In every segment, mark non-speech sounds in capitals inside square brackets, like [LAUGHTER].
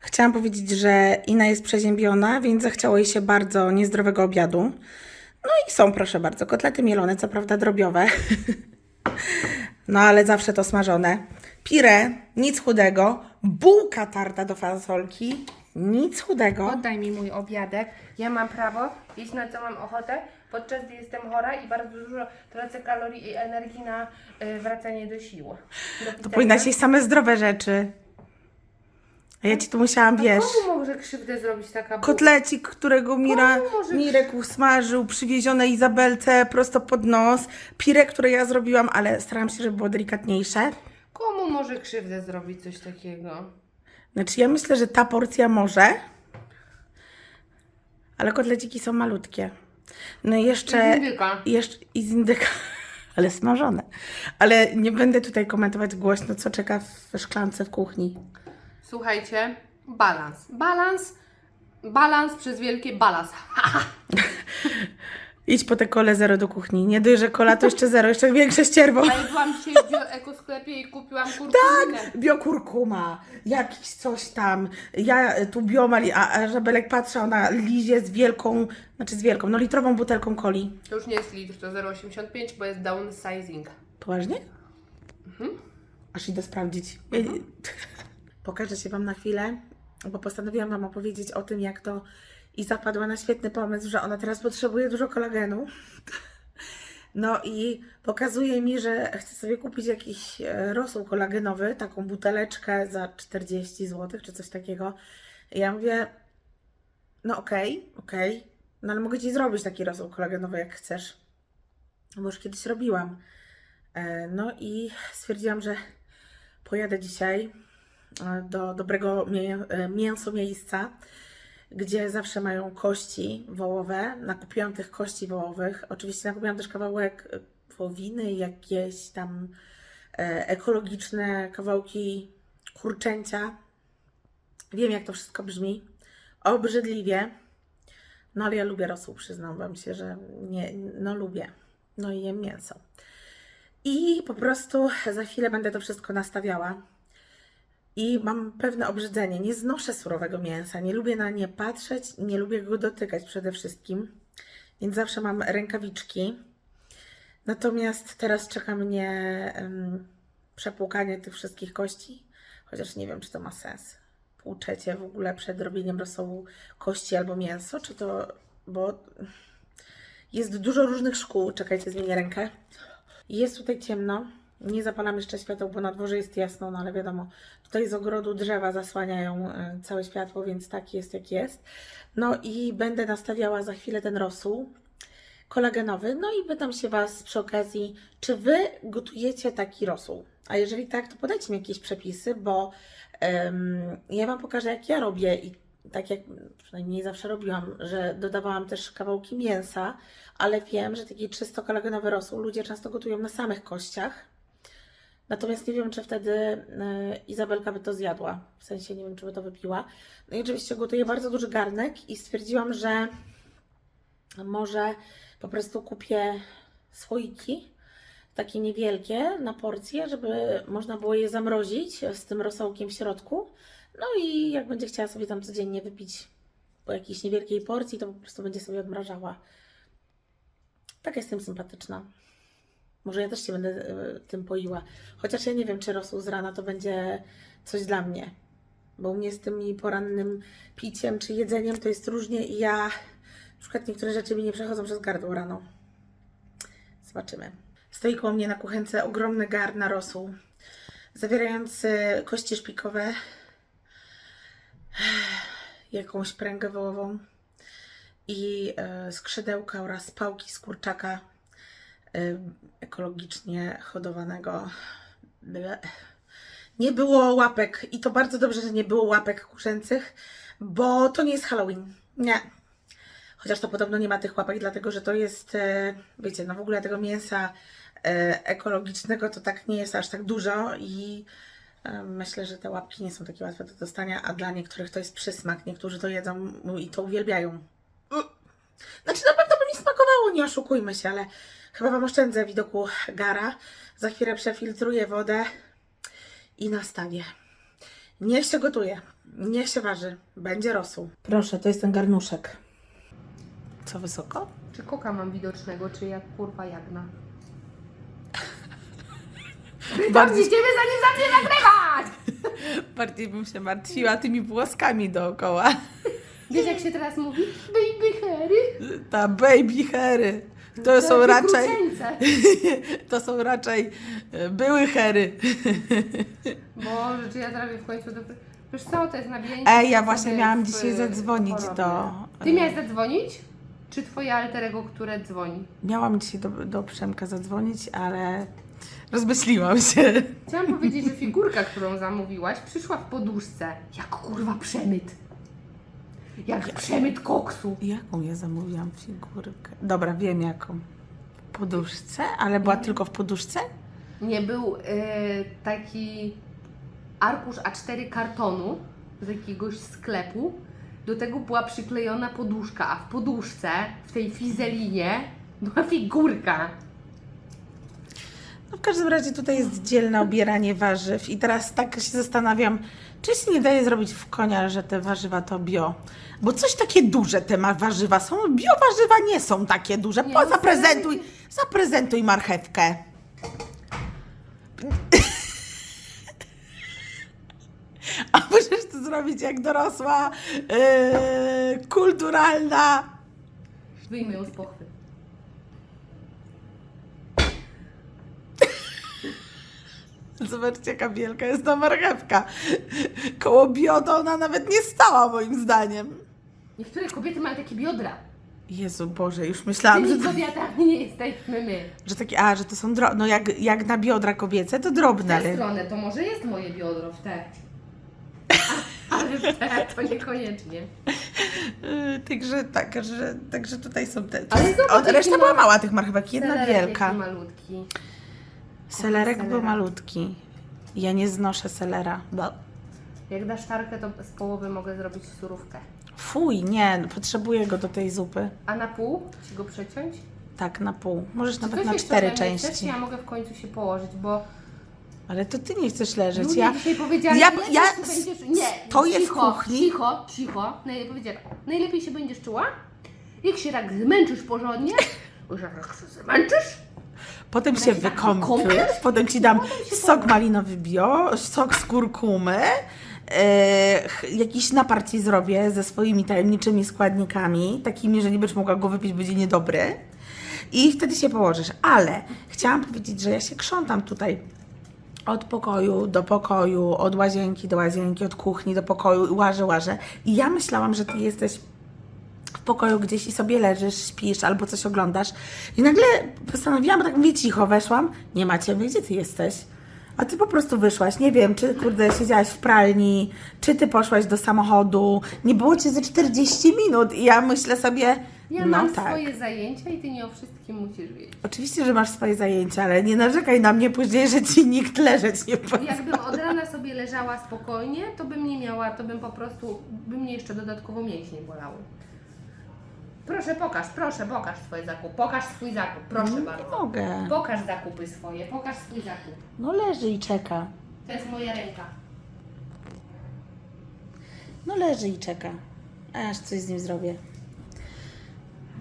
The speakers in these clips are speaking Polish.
Chciałam powiedzieć, że Ina jest przeziębiona, więc zachciało jej się bardzo niezdrowego obiadu. No i są, proszę bardzo, kotlety mielone, co prawda drobiowe. [LAUGHS] No ale zawsze to smażone. Pire, nic chudego. Bułka tarta do fasolki, nic chudego. Oddaj mi mój obiadek. Ja mam prawo jeść na co mam ochotę, podczas gdy jestem chora i bardzo dużo tracę kalorii i energii na y, wracanie do sił. Do To powinnaś jeść same zdrowe rzeczy. A ja ci tu musiałam, wiesz, Komu może krzywdę zrobić taka bułka? kotlecik, którego Mira, Komu może Mirek usmażył, przywiezione Izabelce prosto pod nos. Pire, które ja zrobiłam, ale starałam się, żeby było delikatniejsze. Komu może krzywdę zrobić coś takiego? Znaczy ja myślę, że ta porcja może, ale kotleciki są malutkie. No i jeszcze... Z indyka. Jeszcze i z indyka, [LAUGHS] ale smażone. Ale nie będę tutaj komentować głośno, co czeka w szklance w kuchni. Słuchajcie, balans. Balans, balans przez wielkie balans. [LAUGHS] Idź po te kole zero do kuchni. Nie dość, że kola to jeszcze zero, jeszcze większe ścierwo. Ale byłam dzisiaj w bioekosklepie i kupiłam kurkuminę. Tak, biokurkuma, jakiś coś tam. Ja e, tu biomali, a, a Żabelek patrzy, ona lizie z wielką, znaczy z wielką, no litrową butelką coli. To już nie jest litr, to 0,85, bo jest downsizing. Poważnie? Aż idę sprawdzić. Ja nie- Pokażę się Wam na chwilę, bo postanowiłam Wam opowiedzieć o tym, jak to i zapadła na świetny pomysł, że ona teraz potrzebuje dużo kolagenu. No i pokazuje mi, że chce sobie kupić jakiś e, rosół kolagenowy, taką buteleczkę za 40 zł czy coś takiego. Ja mówię, no okej, okej, no ale mogę Ci zrobić taki rosół kolagenowy, jak chcesz. Bo już kiedyś robiłam. E, No i stwierdziłam, że pojadę dzisiaj do dobrego e, mięso miejsca, gdzie zawsze mają kości wołowe. Nakupiłam tych kości wołowych. Oczywiście nakupiłam też kawałek e, wołowiny, jakieś tam e, ekologiczne kawałki kurczęcia. Wiem, jak to wszystko brzmi. Obrzydliwie. No ale ja lubię rosół, przyznam Wam się, że nie, no lubię. No i jem mięso. I po prostu za chwilę będę to wszystko nastawiała. I mam pewne obrzydzenie. Nie znoszę surowego mięsa. Nie lubię na nie patrzeć, nie lubię go dotykać przede wszystkim. Więc zawsze mam rękawiczki. Natomiast teraz czeka mnie em, przepłukanie tych wszystkich kości. Chociaż nie wiem, czy to ma sens. Płuczecie w ogóle przed robieniem rosołu kości albo mięso, czy to. Bo jest dużo różnych szkół. Czekajcie, zmienię rękę. Jest tutaj ciemno. Nie zapalam jeszcze świateł, bo na dworze jest jasno, no ale wiadomo, tutaj z ogrodu drzewa zasłaniają e, całe światło, więc tak jest jak jest. No i będę nastawiała za chwilę ten rosół kolagenowy. No i pytam się Was przy okazji, czy Wy gotujecie taki rosół? A jeżeli tak, to podajcie mi jakieś przepisy, bo em, ja Wam pokażę, jak ja robię i tak jak przynajmniej zawsze robiłam, że dodawałam też kawałki mięsa, ale wiem, że taki czysto kolagenowy rosół ludzie często gotują na samych kościach. Natomiast nie wiem, czy wtedy y, Izabelka by to zjadła. W sensie nie wiem, czy by to wypiła. No i oczywiście gotuję bardzo duży garnek i stwierdziłam, że może po prostu kupię słoiki, takie niewielkie na porcje, żeby można było je zamrozić z tym rosołkiem w środku. No i jak będzie chciała sobie tam codziennie wypić po jakiejś niewielkiej porcji, to po prostu będzie sobie odmrażała. Taka jestem sympatyczna. Może ja też się będę e, tym poiła. Chociaż ja nie wiem, czy rosół z rana to będzie coś dla mnie. Bo u mnie z tym porannym piciem czy jedzeniem to jest różnie i ja na przykład niektóre rzeczy mi nie przechodzą przez gardło rano. Zobaczymy. Stoi koło mnie na kuchence ogromny gar na rosół, zawierający kości szpikowe, [SIGHS] jakąś pręgę wołową i e, skrzydełka oraz pałki z kurczaka ekologicznie hodowanego. Ble. Nie było łapek i to bardzo dobrze, że nie było łapek kurzęcych, bo to nie jest Halloween. Nie. Chociaż to podobno nie ma tych łapek, dlatego że to jest, e, wiecie, no w ogóle tego mięsa e, ekologicznego to tak nie jest aż tak dużo i myślę, że te łapki nie są takie łatwe do dostania, a dla niektórych to jest przysmak. Niektórzy to jedzą i to uwielbiają. Znaczy na pewno by mi smakowało, nie oszukujmy się, ale chyba Wam oszczędzę widoku gara. Za chwilę przefiltruję wodę i nastawię. Niech się gotuje. Nie się waży. Będzie rosół. Proszę, to jest ten garnuszek. Co wysoko? Czy koka mam widocznego, czy jak kurwa jagna? [LAUGHS] Bardziej, Idziemy zanim zacznie nagrywać! [LAUGHS] bardziej bym się martwiła tymi włoskami dookoła. Wiesz jak się teraz mówi? Baby hairy. Ta baby hairy. [LAUGHS] To są raczej, to są raczej były hery. [LAUGHS] Boże, czy ja trafię w końcu do... Wiesz co, to jest nabijanie... Ej, ja właśnie miałam dzisiaj zadzwonić do- Ty miałeś zadzwonić? Czy twoje alterego, które dzwoni? Miałam dzisiaj do, do Przemka zadzwonić, ale rozmyśliłam się. Chciałam powiedzieć, że figurka, którą zamówiłaś, przyszła w poduszce. Jak kurwa przemyt. Jak przemyt koksu. Jaką ja zamówiłam figurkę? Dobra, wiem jaką. W poduszce, ale była tylko w poduszce? Nie był y, taki arkusz A4 kartonu z jakiegoś sklepu. Do tego była przyklejona poduszka, a w poduszce, w tej fizelinie, była figurka. No w każdym razie tutaj jest dzielne obieranie warzyw i teraz tak się zastanawiam, czy się nie daje zrobić w konia, że te warzywa to bio? Bo coś takie duże te ma warzywa są, bio warzywa nie są takie duże. Po, no zaprezentuj, zaprezentuj marchewkę. A możesz to zrobić jak dorosła, yy, kulturalna. Wyjmę ją z pochwy. Zobaczcie, jaka wielka jest ta marchewka. Koło bio to ona nawet nie stała, moim zdaniem. Niektóre kobiety mają takie biodra. Jezu Boże, już myślałam, że, Tymi to, kobietami nie jesteśmy my. że takie, a, że to są drobne, no jak, jak na biodra kobiece, to W drobne, tę ale stronę to może jest moje biodro w te. [LAUGHS] Ale w to niekoniecznie. yy, także, tak, że, także tutaj są te, Ale zobacz, jaki reszta ma- była mała tych marchewek, jedna wielka. Malutki. Selerek był malutki. Ja nie znoszę selera. Bo. Jak dasz tarkę, to z połowy mogę zrobić surówkę. Fuj, nie, no, potrzebuję go do tej zupy. A na pół ci go przeciąć? Tak, na pół. Możesz Czy nawet na cztery mnie Chcesz? części. Ja mogę w końcu się położyć, bo Ale to ty nie chcesz leżeć. ludzie Ja, dzisiaj powiedzieli, ja- ja się będziesz... Nie, stoję w cicho, kuchni. Cicho, cicho. Najlepiej, powiedzieli, najlepiej się będziesz czuła, jak się tak zmęczysz porządnie, [LAUGHS] że jak się zmęczysz, Potem się wykąpiesz? potem ci dam Potem się sok malinowy bio, sok z kurkumy, e, jakiś napar ci zrobię ze swoimi tajemniczymi składnikami, takimi, że nie będziesz mogła go wypić, będzie niedobry. I wtedy się położysz. Ale chciałam powiedzieć, że ja się krzątam tutaj od pokoju do pokoju, od łazienki do łazienki, od kuchni do pokoju i łażę, łażę. I ja myślałam, że ty jesteś pokoju gdzieś i sobie leżysz, śpisz albo coś oglądasz. I nagle postanowiłam, tak mówię cicho, weszłam, nie macie, mówię, gdzie ty jesteś? A ty po prostu wyszłaś, nie wiem, czy kurde siedziałaś w pralni, czy ty poszłaś do samochodu, nie było cię ze 40 minut i ja myślę sobie, ja no mam tak. swoje zajęcia i ty nie o wszystkim musisz wiedzieć. Oczywiście, że masz swoje zajęcia, ale nie narzekaj na mnie później, że ci nikt leżeć nie pozwoli. Jakbym od rana sobie leżała spokojnie, to bym nie miała, to bym po prostu, by mnie jeszcze dodatkowo mięśnie bolały. Proszę, pokaż, proszę, pokaż swoje zakupy. Pokaż swój zakup, proszę Nie bardzo. mogę. Pokaż zakupy swoje, pokaż swój zakup. No leży i czeka. To jest moja ręka. No leży i czeka. Aż coś z nim zrobię.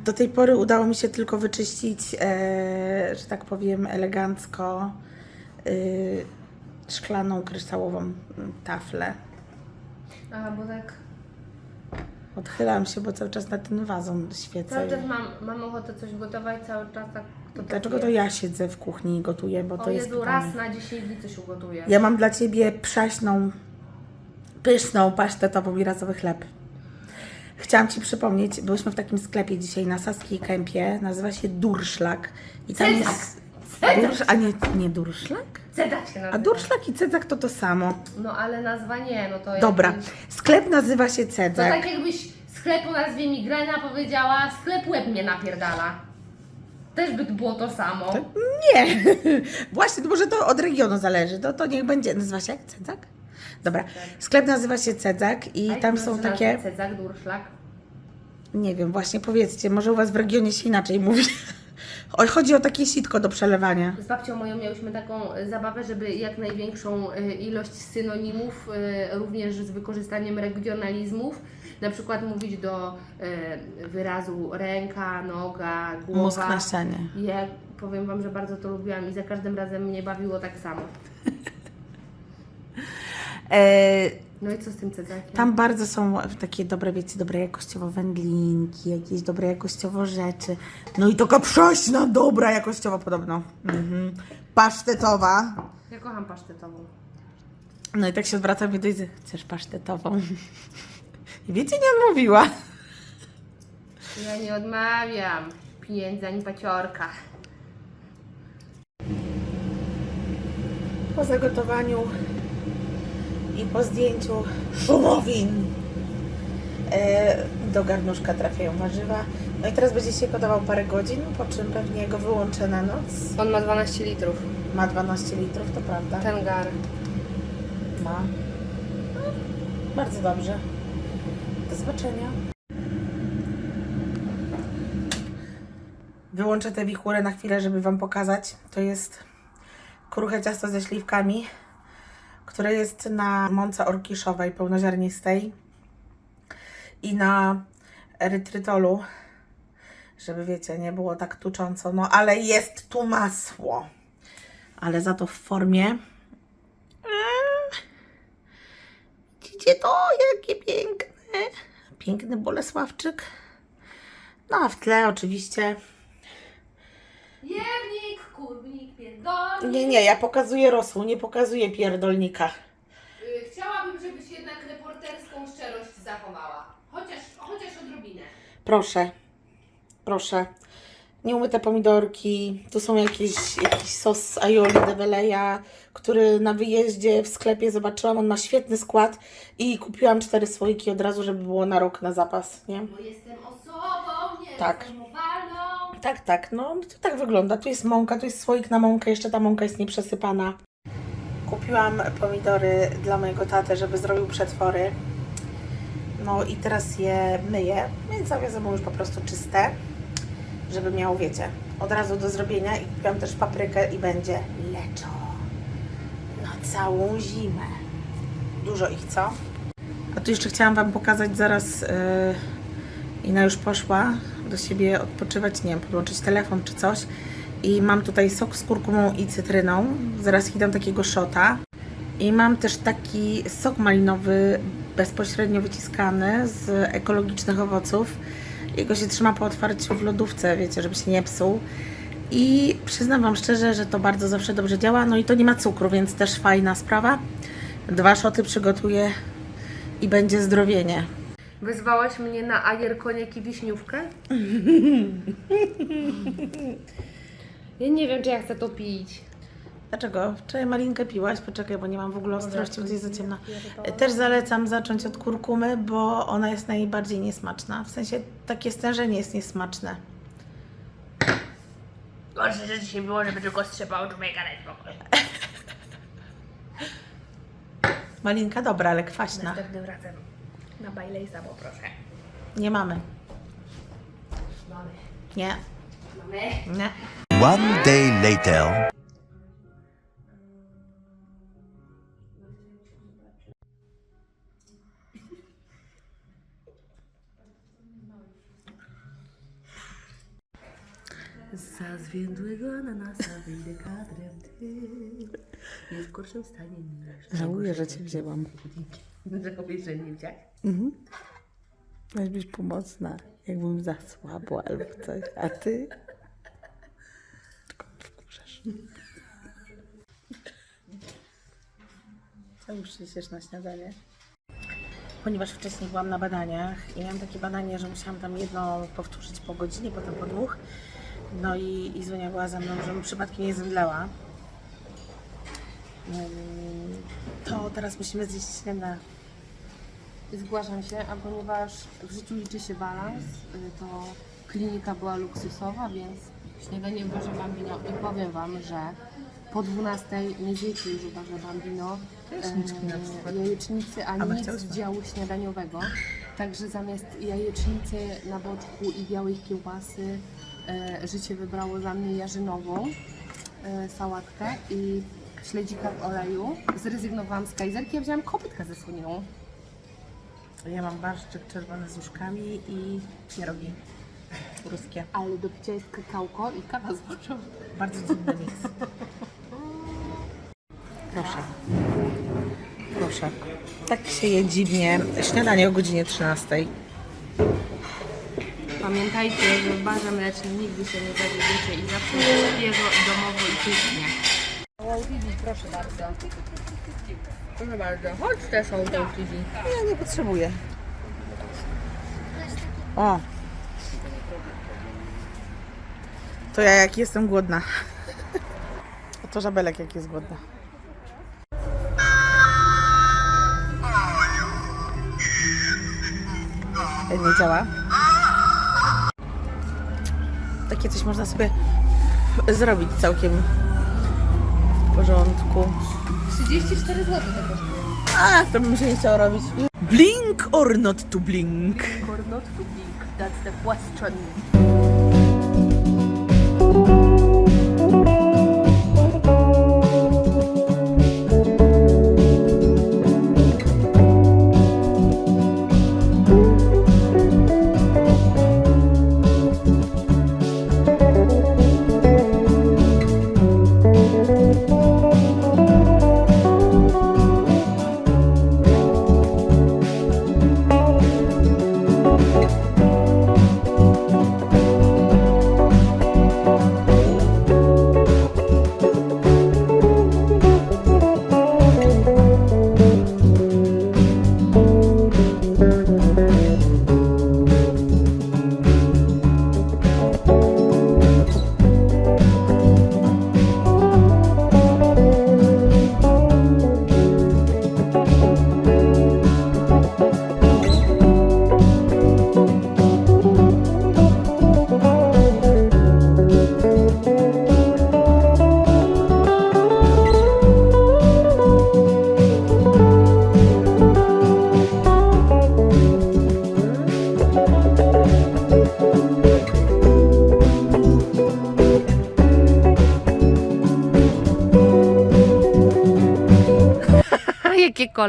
Do tej pory udało mi się tylko wyczyścić, e, że tak powiem, elegancko e, szklaną, kryształową mm, taflę. A, bo tak Odchylam się, bo cały czas na ten wazon świecę. cały czas mam, mam ochotę coś gotować, cały czas tak to Dlaczego to jest. ja siedzę w kuchni i gotuję? Bo to O jest Jezu, pytanie. raz na 10 dni coś ugotuję. Ja mam dla Ciebie przaśną, pyszną, pasztetową i razowy chleb. Chciałam Ci przypomnieć, byliśmy w takim sklepie dzisiaj na Saskiej Kępie, nazywa się Durszlak. I tam jest... Cedzak. Dursz, a nie, nie Durszlak? Cedać się nazywa. A Durszlak i Cedzak to to samo. No ale nazwa nie, no to Dobra, jakbyś- sklep nazywa się To Cedzak. tak jakbyś sklep o nazwie Migrena powiedziała, sklep łeb mnie napierdala. Też by było to samo. Nie, [LAUGHS] właśnie, to może to od regionu zależy, to, to niech będzie, nazywa się jak Cedzak? Dobra, sklep nazywa się Cedzak i A jak tam to są nazywa takie... Cezak, durszlak. Nie wiem, właśnie powiedzcie, może u Was w regionie się inaczej mówi. O, Chodzi o takie sitko do przelewania. Z babcią moją miałyśmy taką e, zabawę, żeby jak największą e, ilość synonimów, e, również z wykorzystaniem regionalizmów, na przykład mówić do wyrazu ręka, noga, głowa. Mózg na ścianie. Ja powiem Wam, że bardzo to lubiłam i za każdym razem mnie bawiło tak samo. E, No i co z tym cedzakiem? Tam bardzo są takie dobre, wiecie, dobre jakościowo wędlinki, jakieś dobre jakościowo rzeczy. No i taka prześna, dobra jakościowo podobno. Mhm. Pasztetowa. Ja kocham pasztetową. No i tak się odwracam i do Izy, chcesz pasztetową? [LAUGHS] I wiecie, nie odmówiła. Ja nie odmawiam pieniędzy ani paciorka. Po zagotowaniu i po zdjęciu szumowin e, do garnuszka trafiają warzywa. No i teraz będzie się gotował parę godzin, po czym pewnie go wyłączę na noc. On ma 12 litrów. Ma 12 litrów, to prawda. Ten gar. Ma. No, bardzo dobrze. Do zobaczenia. Wyłączę tę wichurę na chwilę, żeby Wam pokazać. To jest kruche ciasto ze śliwkami, które jest na mące orkiszowej pełnoziarnistej i na erytrytolu, żeby wiecie, nie było tak tucząco. No ale jest tu masło. Ale za to w formie Widzicie to? Jakie piękne. Piękny Bolesławczyk. No a w tle oczywiście. Kurnik, pierdolnik. Nie, nie, ja pokazuję rosół, nie pokazuję pierdolnika. Y, Chciałabym, żebyś jednak reporterską szczerość zachowała. Chociaż, chociaż odrobinę. Proszę, proszę. Nieumyte pomidorki, tu są jakieś, jakiś sos aioli de Veleja, który na wyjeździe w sklepie zobaczyłam, on ma świetny skład i kupiłam cztery słoiki od razu, żeby było na rok na zapas, nie? Bo jestem osobą, nie Tak. jestem. Tak, tak, no to tak wygląda. Tu jest mąka, tu jest słoik na mąkę, jeszcze ta mąka jest nieprzesypana. Kupiłam pomidory dla mojego taty, żeby zrobił przetwory. No i teraz je myję, więc zawiozę mu już po prostu czyste, żeby miał, wiecie, od razu do zrobienia. I kupiłam też paprykę i będzie leczo na całą zimę. Dużo ich, co? A tu jeszcze chciałam Wam pokazać zaraz... Yy... Ina już poszła do siebie odpoczywać, nie wiem, podłączyć telefon czy coś. I mam tutaj sok z kurkumą i cytryną. Zaraz dam takiego szota. I mam też taki sok malinowy bezpośrednio wyciskany z ekologicznych owoców. Jego się trzyma po otwarciu w lodówce, wiecie, żeby się nie psuł. I przyznam Wam szczerze, że to bardzo zawsze dobrze działa. No i to nie ma cukru, więc też fajna sprawa. Dwa szoty przygotuję i będzie zdrowienie. Wyzwałaś mnie na ajer, koniak i wiśniówkę? ja nie wiem, czy ja chcę to pić. Dlaczego? Wczoraj malinkę piłaś, poczekaj, bo nie mam w ogóle ostrości, bo jest za ciemna. Też zalecam zacząć od kurkumy, bo ona jest najbardziej niesmaczna. W sensie takie stężenie jest niesmaczne. Gorsze, że dzisiaj było, żeby tylko strzepał człowieka na spokój. [LAUGHS] Malinka dobra, ale kwaśna. Następnym razem na Bajlejsa poproszę. Nie mamy. Mamy. Nie, Mamy. nie. One day later. Za zwiędłego ananasa wyjdę kadrem ty. Jest w gorszym stanie niż... Żałuję, że Cię wzięłam. Żałuję, że nie wziąć. Miałeś być pomocna, jakbym za słabo albo coś. A Ty? Tylko mnie wkurzasz. Co już przyniesiesz na śniadanie? Ponieważ wcześniej byłam na badaniach i miałam takie badanie, że musiałam tam jedno powtórzyć po godzinie, potem po dwóch. No i, i Zunia była ze mną, żebym przypadkiem nie zemdlała. To teraz musimy zjeść śniadanie. Zgłaszam się, a ponieważ w życiu liczy się balans, y, to klinika była luksusowa, więc śniadanie barze Bambino i powiem Wam, że po 12 nie zjecie już barze Bambino Jajeczniczki na przykład. jajecznicy A nic z działu śniadaniowego. Także zamiast jajecznicy na boczku i białej kiełbasy e, życie wybrało za mnie jarzynową e, sałatkę i śledzika w oleju. Zrezygnowałam z kajzerki, ja wziąłam kopytkę ze słoniną. Ja mam barszczyk czerwony z uszkami i pierogi ruskie. Ale do picia jest kakałko i kawa zbożowa. Bardzo dziwny miks. Proszę. Proszę. Tak się je dziwnie. Śniadanie o godzinie 13. Pamiętajcie, że w barze mlecznym nigdy się nie zawiedziecie i zawsze jest świeżo, domowo i pysznie. proszę bardzo. Proszę bardzo, chodź też są tą Ja nie potrzebuję. O! To ja jak jestem głodna. Oto żabelek jak jest głodna. Nie działa. Takie coś można sobie zrobić całkiem porządku. 34 zł to kosztuje. A, to bym się nie chciał robić. Blink or not to blink? Or not to blink, that's the question.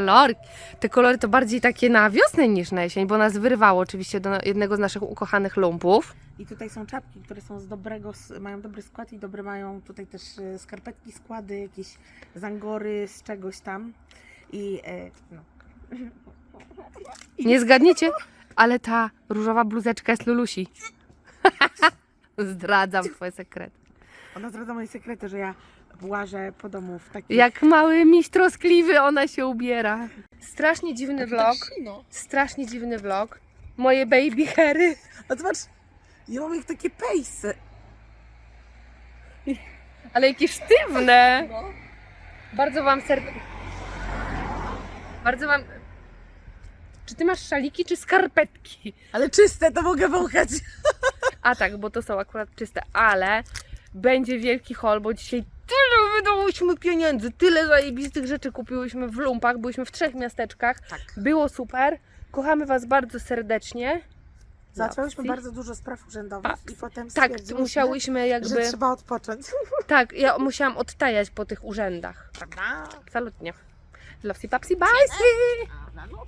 Kolory! Te kolory to bardziej takie na wiosnę niż na jesień, bo nas wyrwało oczywiście do jednego z naszych ukochanych lumpów. I tutaj są czapki, które są z dobrego, mają dobry skład i dobre mają tutaj też e, skarpetki, składy, jakieś zangory z czegoś tam. I e, no. Nie zgadniecie, ale ta różowa bluzeczka jest Lulusi. [LAUGHS] Zdradzam twoje sekrety. Ona zdradza moje sekrety, że ja łażę po domu w takich... Jak mały miś troskliwy ona się ubiera. Strasznie dziwny vlog. Strasznie dziwny vlog. Moje baby hairy. A zobacz, ja mam jak takie pejsy. Ale jakie sztywne! Bardzo wam serdecznie. Bardzo wam. Czy ty masz szaliki czy skarpetki? Ale czyste, to mogę wąchać. A tak, bo to są akurat czyste, ale będzie wielki haul, bo dzisiaj tyle wydałyśmy pieniędzy, tyle zajebistych rzeczy kupiłyśmy w lumpach, byliśmy w trzech miasteczkach. Tak. Było super. Kochamy Was bardzo serdecznie. Załatwiałyśmy Papsi. bardzo dużo spraw urzędowych Papsi. i potem Tak, stwierdziłyśmy, musiałyśmy że jakby. trzeba odpocząć. [LAUGHS] Tak, ja musiałam odtajać po tych urzędach. Prawda? Absolutnie. Lopsy papsy bajsy! A, no,